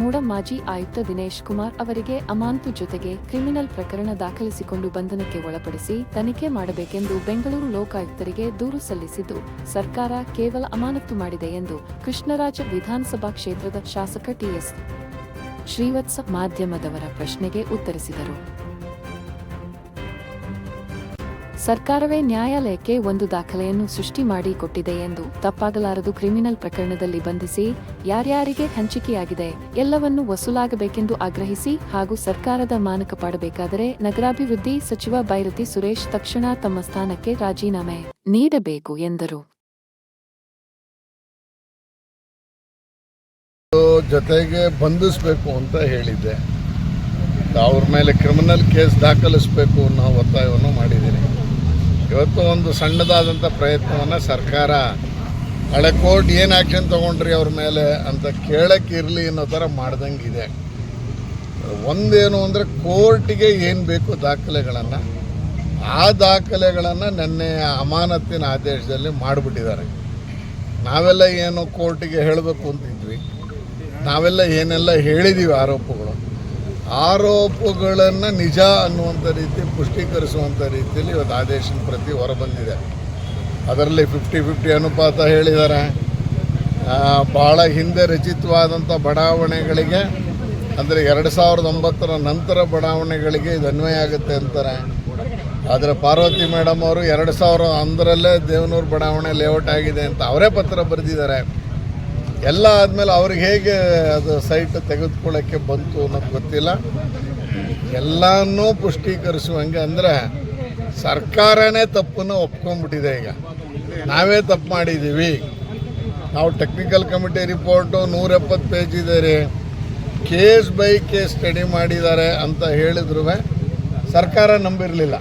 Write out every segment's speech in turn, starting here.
ನೋಡ ಮಾಜಿ ಆಯುಕ್ತ ದಿನೇಶ್ ಕುಮಾರ್ ಅವರಿಗೆ ಅಮಾನತು ಜೊತೆಗೆ ಕ್ರಿಮಿನಲ್ ಪ್ರಕರಣ ದಾಖಲಿಸಿಕೊಂಡು ಬಂಧನಕ್ಕೆ ಒಳಪಡಿಸಿ ತನಿಖೆ ಮಾಡಬೇಕೆಂದು ಬೆಂಗಳೂರು ಲೋಕಾಯುಕ್ತರಿಗೆ ದೂರು ಸಲ್ಲಿಸಿದ್ದು, ಸರ್ಕಾರ ಕೇವಲ ಅಮಾನತು ಮಾಡಿದೆ ಎಂದು ಕೃಷ್ಣರಾಜ ವಿಧಾನಸಭಾ ಕ್ಷೇತ್ರದ ಶಾಸಕ ಟಿಎಸ್ ಶ್ರೀವತ್ಸ ಮಾಧ್ಯಮದವರ ಪ್ರಶ್ನೆಗೆ ಉತ್ತರಿಸಿದರು. ಸರ್ಕಾರವೇ ನ್ಯಾಯಾಲಯಕ್ಕೆ ಒಂದು ದಾಖಲೆಯನ್ನು ಸೃಷ್ಟಿ ಮಾಡಿ ಕೊಟ್ಟಿದೆ ಎಂದು ತಪ್ಪಾಗಲಾರದು ಕ್ರಿಮಿನಲ್ ಪ್ರಕರಣದಲ್ಲಿ ಬಂಧಿಸಿ ಯಾರ್ಯಾರಿಗೆ ಹಂಚಿಕೆಯಾಗಿದೆ ಎಲ್ಲವನ್ನೂ ವಸೂಲಾಗಬೇಕೆಂದು ಆಗ್ರಹಿಸಿ ಹಾಗೂ ಸರ್ಕಾರದ ಮಾನಕ ಪಾಡಬೇಕಾದರೆ ನಗರಾಭಿವೃದ್ಧಿ ಸಚಿವ ಬೈರತಿ ಸುರೇಶ್ ತಕ್ಷಣ ತಮ್ಮ ಸ್ಥಾನಕ್ಕೆ ರಾಜೀನಾಮೆ ನೀಡಬೇಕು ಎಂದರು. ಜೊತೆಗೆ ಬಂಧಿಸಬೇಕು ಅಂತ ಹೇಳಿದ್ದೆ. ಅವ್ರ ಮೇಲೆ ಕ್ರಿಮಿನಲ್ ಕೇಸ್ ದಾಖಲಿಸಬೇಕು ಅನ್ನೋ ಒತ್ತಾಯವನ್ನು ಮಾಡಿದ್ದೀನಿ. ಇವತ್ತು ಒಂದು ಸಣ್ಣದಾದಂಥ ಪ್ರಯತ್ನವನ್ನು ಸರ್ಕಾರ ಹಳೆ ಕೋರ್ಟ್ ಏನು ಆ್ಯಕ್ಷನ್ ತೊಗೊಂಡ್ರಿ ಅವ್ರ ಮೇಲೆ ಅಂತ ಕೇಳೋಕ್ಕಿರಲಿ ಅನ್ನೋ ಥರ ಮಾಡ್ದಂಗಿದೆ. ಒಂದೇನು ಅಂದರೆ ಕೋರ್ಟಿಗೆ ಏನು ಬೇಕು ದಾಖಲೆಗಳನ್ನು, ಆ ದಾಖಲೆಗಳನ್ನು ನಿನ್ನೆ ಅಮಾನತಿನ ಆದೇಶದಲ್ಲಿ ಮಾಡಿಬಿಟ್ಟಿದ್ದಾರೆ. ನಾವೆಲ್ಲ ಏನು ಕೋರ್ಟಿಗೆ ಹೇಳಬೇಕು ಅಂತಿದ್ವಿ. ನಾವೆಲ್ಲ ಏನೆಲ್ಲ ಹೇಳಿದ್ದೀವಿ ಆರೋಪಗಳು. ಆರೋಪಗಳನ್ನು ನಿಜ ಅನ್ನುವಂಥ ರೀತಿ ಪುಷ್ಟೀಕರಿಸುವಂಥ ರೀತಿಯಲ್ಲಿ ಇವತ್ತು ಆದೇಶದ ಪ್ರತಿ ಹೊರಬಂದಿದೆ. ಅದರಲ್ಲಿ ಫಿಫ್ಟಿ ಫಿಫ್ಟಿ ಅನುಪಾತ ಹೇಳಿದ್ದಾರೆ. ಭಾಳ ಹಿಂದೆ ರಚಿತವಾದಂಥ ಬಡಾವಣೆಗಳಿಗೆ, ಅಂದರೆ ಎರಡು ಸಾವಿರದ ಒಂಬತ್ತರ ನಂತರ ಬಡಾವಣೆಗಳಿಗೆ ಇದು ಅನ್ವಯ ಆಗುತ್ತೆ ಅಂತಾರೆ. ಆದರೆ ಪಾರ್ವತಿ ಮೇಡಮ್ ಅವರು ಎರಡು ಸಾವಿರ ಅಂದರಲ್ಲೇ ದೇವನೂರು ಬಡಾವಣೆ ಲೇಔಟ್ ಆಗಿದೆ ಅಂತ ಅವರೇ ಪತ್ರ ಬರೆದಿದ್ದಾರೆ. ಎಲ್ಲ ಆದಮೇಲೆ ಅವ್ರಿಗೆ ಹೇಗೆ ಅದು ಸೈಟ್ ತೆಗೆದುಕೊಳ್ಳೋಕ್ಕೆ ಬಂತು ಅನ್ನೋದು ಗೊತ್ತಿಲ್ಲ. ಎಲ್ಲನೂ ಪುಷ್ಟೀಕರಿಸುವಂಗೆ ಅಂದರೆ ಸರ್ಕಾರನೇ ತಪ್ಪನ್ನು ಒಪ್ಕೊಂಡ್ಬಿಟ್ಟಿದೆ ಈಗ. ನಾವೇ ತಪ್ಪು ಮಾಡಿದ್ದೀವಿ. ನಾವು ಟೆಕ್ನಿಕಲ್ ಕಮಿಟಿ ರಿಪೋರ್ಟು ನೂರ ಎಪ್ಪತ್ತು ಪೇಜ್ ಇದೆ ರೀ. ಕೇಸ್ ಬೈ ಕೇಸ್ ಸ್ಟಡಿ ಮಾಡಿದ್ದಾರೆ ಅಂತ ಹೇಳಿದ್ರು ಸರ್ಕಾರ ನಂಬಿರಲಿಲ್ಲ.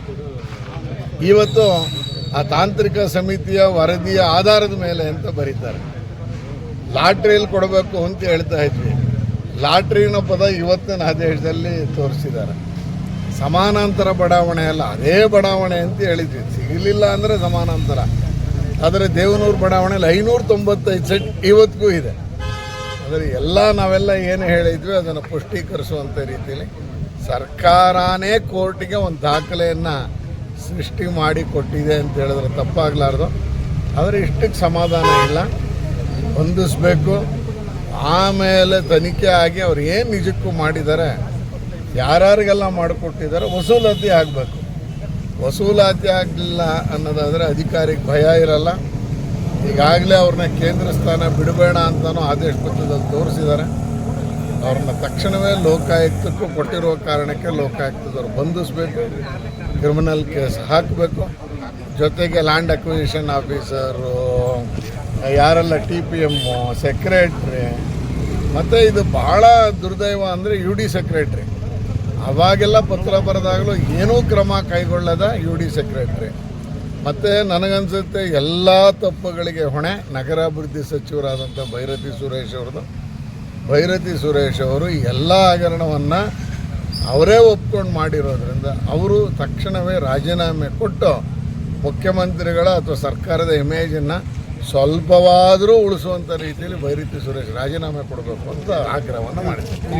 ಇವತ್ತು ಆ ತಾಂತ್ರಿಕ ಸಮಿತಿಯ ವರದಿಯ ಆಧಾರದ ಮೇಲೆ ಅಂತ ಬರೀತಾರೆ. ಲಾಟ್ರಿಯಲ್ಲಿ ಕೊಡಬೇಕು ಅಂತ ಹೇಳ್ತಾ ಇದ್ವಿ. ಲಾಟ್ರಿನ ಪದ ಇವತ್ತಿನ ಆದೇಶದಲ್ಲಿ ತೋರಿಸಿದ್ದಾರೆ. ಸಮಾನಾಂತರ ಬಡಾವಣೆ ಅಲ್ಲ, ಅದೇ ಬಡಾವಣೆ ಅಂತ ಹೇಳಿದ್ವಿ. ಸಿಗಲಿಲ್ಲ ಅಂದರೆ ಸಮಾನಾಂತರ. ಆದರೆ ದೇವನೂರು ಬಡಾವಣೆಯಲ್ಲಿ ಐನೂರ ತೊಂಬತ್ತೈದು ಸೆಟ್ ಇವತ್ತಿಗೂ ಇದೆ. ಆದರೆ ಎಲ್ಲ ನಾವೆಲ್ಲ ಏನು ಹೇಳಿದ್ವಿ, ಅದನ್ನು ಪುಷ್ಟೀಕರಿಸುವಂಥ ರೀತಿಯಲ್ಲಿ ಸರ್ಕಾರನೇ ಕೋರ್ಟಿಗೆ ಒಂದು ದಾಖಲೆಯನ್ನು ಸೃಷ್ಟಿ ಮಾಡಿ ಕೊಟ್ಟಿದೆ ಅಂತ ಹೇಳಿದ್ರೆ ತಪ್ಪಾಗಲಾರ್ದು. ಆದರೆ ಇಷ್ಟಕ್ಕೆ ಸಮಾಧಾನ ಇಲ್ಲ. ಹೊಂದಿಸ್ಬೇಕು. ಆಮೇಲೆ ತನಿಖೆ ಆಗಿ ಅವ್ರು ಏನು ನಿಜಕ್ಕೂ ಮಾಡಿದ್ದಾರೆ ಯಾರ್ಯಾರಿಗೆಲ್ಲ ಮಾಡಿಕೊಟ್ಟಿದ್ದಾರೆ ವಸೂಲಾತಿ ಆಗಬೇಕು. ವಸೂಲಾತಿ ಆಗಲಿಲ್ಲ ಅನ್ನೋದಾದರೆ ಅಧಿಕಾರಿಗೆ ಭಯ ಇರಲ್ಲ. ಈಗಾಗಲೇ ಅವ್ರನ್ನ ಕೇಂದ್ರ ಸ್ಥಾನ ಬಿಡಬೇಡ ಅಂತಲೂ ಆದೇಶ ಪತ್ರದಲ್ಲಿ ತೋರಿಸಿದ್ದಾರೆ ಅವ್ರನ್ನ ತಕ್ಷಣವೇ ಲೋಕಾಯುಕ್ತಕ್ಕೂ ಕೊಟ್ಟಿರುವ ಕಾರಣಕ್ಕೆ ಲೋಕಾಯುಕ್ತದವ್ರು ಬಂಧಿಸ್ಬೇಕು, ಕ್ರಿಮಿನಲ್ ಕೇಸ್ ಹಾಕಬೇಕು. ಜೊತೆಗೆ ಲ್ಯಾಂಡ್ ಅಕ್ವಿಸಿಷನ್ ಆಫೀಸರು ಯಾರೆಲ್ಲ ಟಿ ಪಿ ಎಮ್ಮು ಸೆಕ್ರೆಟ್ರಿ ಮತ್ತು ಇದು ಭಾಳ ದುರ್ದೈವ ಅಂದರೆ ಯು ಡಿ ಸೆಕ್ರೆಟ್ರಿ ಅವಾಗೆಲ್ಲ ಪತ್ರ ಬರೆದಾಗಲೂ ಏನೂ ಕ್ರಮ ಕೈಗೊಳ್ಳದ ಯು ಡಿ ಸೆಕ್ರೆಟ್ರಿ ಮತ್ತು ನನಗನ್ಸುತ್ತೆ ಎಲ್ಲ ತಪ್ಪುಗಳಿಗೆ ಹೊಣೆ ನಗರಾಭಿವೃದ್ಧಿ ಸಚಿವರಾದಂಥ ಭೈರತಿ ಸುರೇಶ್ ಅವ್ರದ್ದು. ಭೈರತಿ ಸುರೇಶ್ ಅವರು ಎಲ್ಲ ಹಗರಣವನ್ನು ಅವರೇ ಒಪ್ಕೊಂಡು ಮಾಡಿರೋದ್ರಿಂದ ಅವರು ತಕ್ಷಣವೇ ರಾಜೀನಾಮೆ ಕೊಟ್ಟು ಮುಖ್ಯಮಂತ್ರಿಗಳ ಅಥವಾ ಸರ್ಕಾರದ ಇಮೇಜನ್ನು ಸ್ವಲ್ಪವಾದರೂ ಉಳಿಸುವಂಥ ರೀತಿಯಲ್ಲಿ ಬೈರಿತಿ ಸುರೇಶ್ ರಾಜೀನಾಮೆ ಕೊಡಬೇಕು ಅಂತ ಆಗ್ರಹವನ್ನು ಮಾಡಿದ್ದಾರೆ